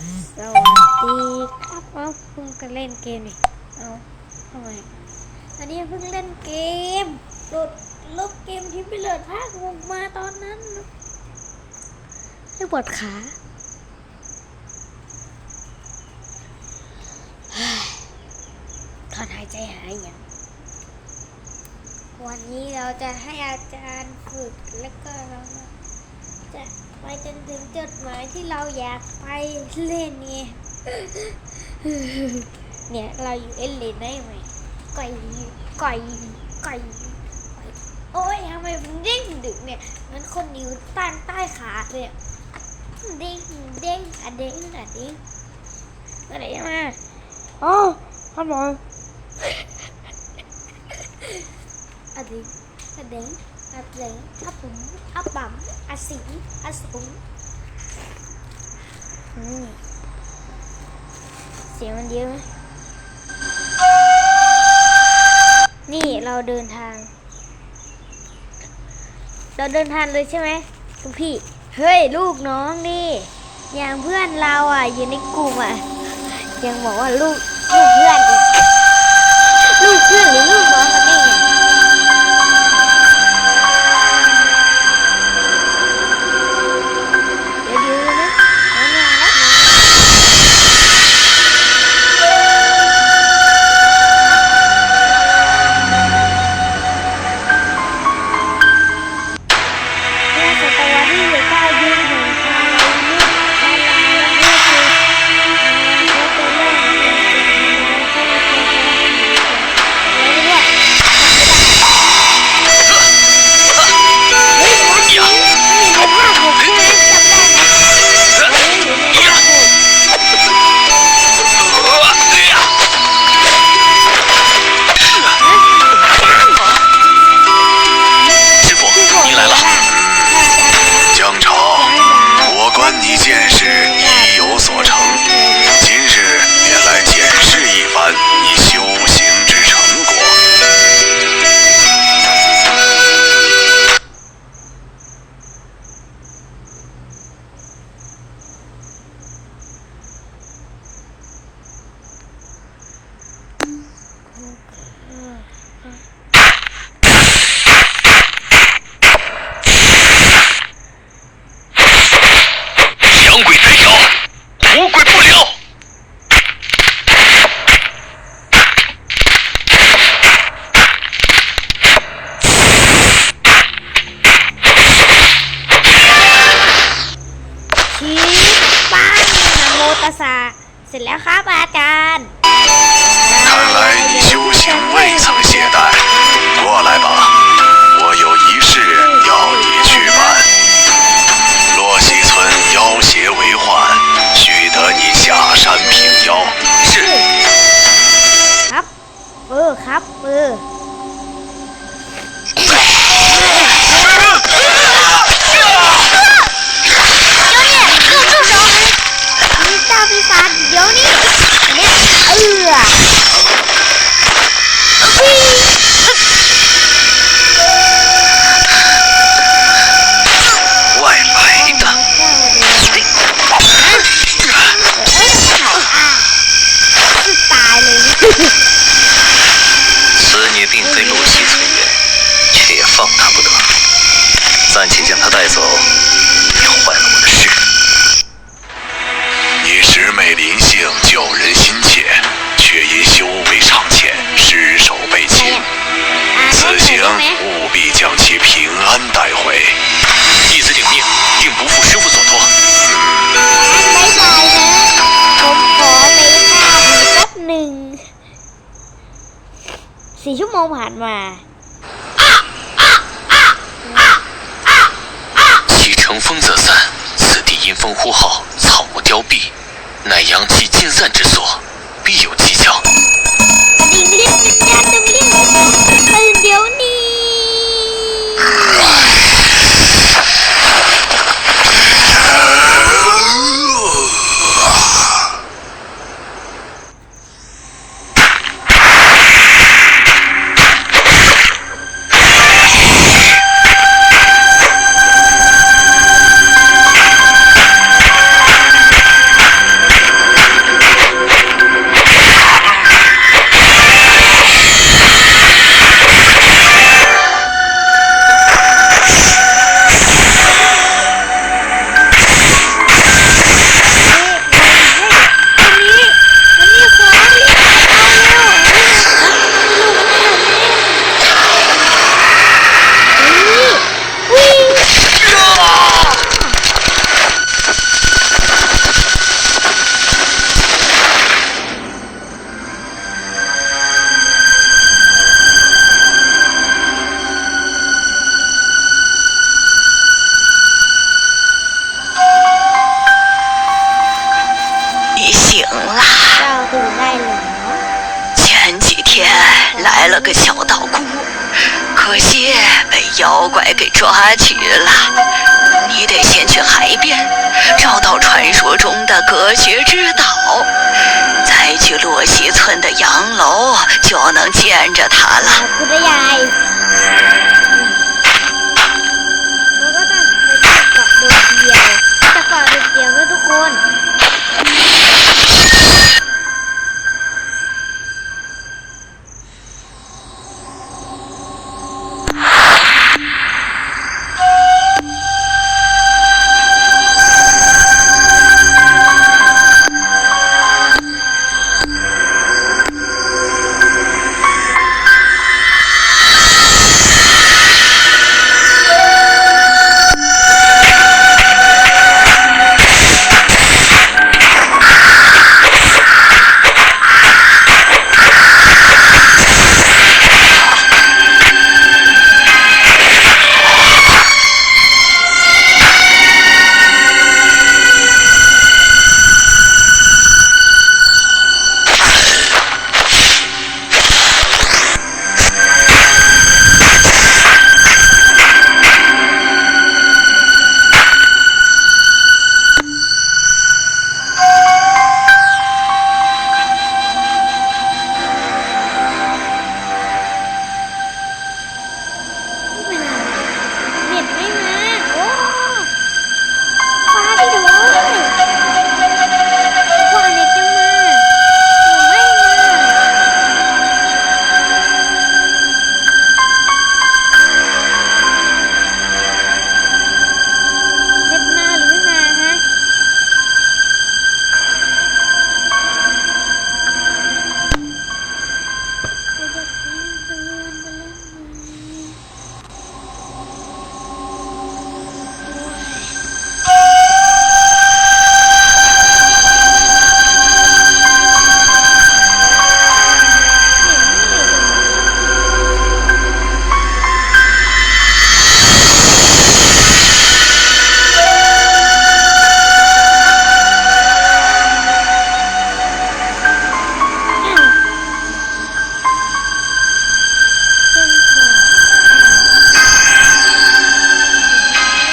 สวัสดีครับเอาเพิ่งจะเล่นเกมนี่เอาทำไมอันนี้เพิ่งเล่นเกมโหลดลบเกมที่ไปโหลดภาควงมาตอนนั้นไม่ปวดขาเฮ้ยถอนหายใจหายอย่างวันนี้เราจะให้อาจารย์ฝึกแล้วก็เราจะ ไปจนถึงจุดหมายที่เราอยากไปเล่นเนี่ยเนี่ยเราอยู่เอเลนได้ไหมก่อยก่อยก่อยก่โอ้ยทำไมมันเด้งดึกเนี่ยมันคนนิ้วต้านใต้ขาเลยอะเด้งเด้งอะเด้งอะเด้งอะไรมาอ๋อฮัลโหลอะเด้งอะเด้ง อะเด้งอะปุ๋มอะปั๊มอะสิงอะสุงอืมเสียงมันเยอะไหมนี่เราเดินทาง เราเดินทางเลยใช่ไหมทุกพี่ เฮ้ย ลูกน้องนี่ อย่างเพื่อนเราอะ อยู่ในกลุ่มอะ ยังบอกว่าลูกลูกเพื่อน สสะเสร็จแล้วครับอาจารย์ 看来你修行未曾懈怠， สี่ชั่วโมงผ่านมา 其乘风则散，此地阴风呼号，草木凋敝，乃阳气尽散之所，必有蹊跷。 天来了个小道姑，可惜被妖怪给抓去了，你得先去海边找到传说中的隔绝之岛，再去洛溪村的洋楼，就能见着他了。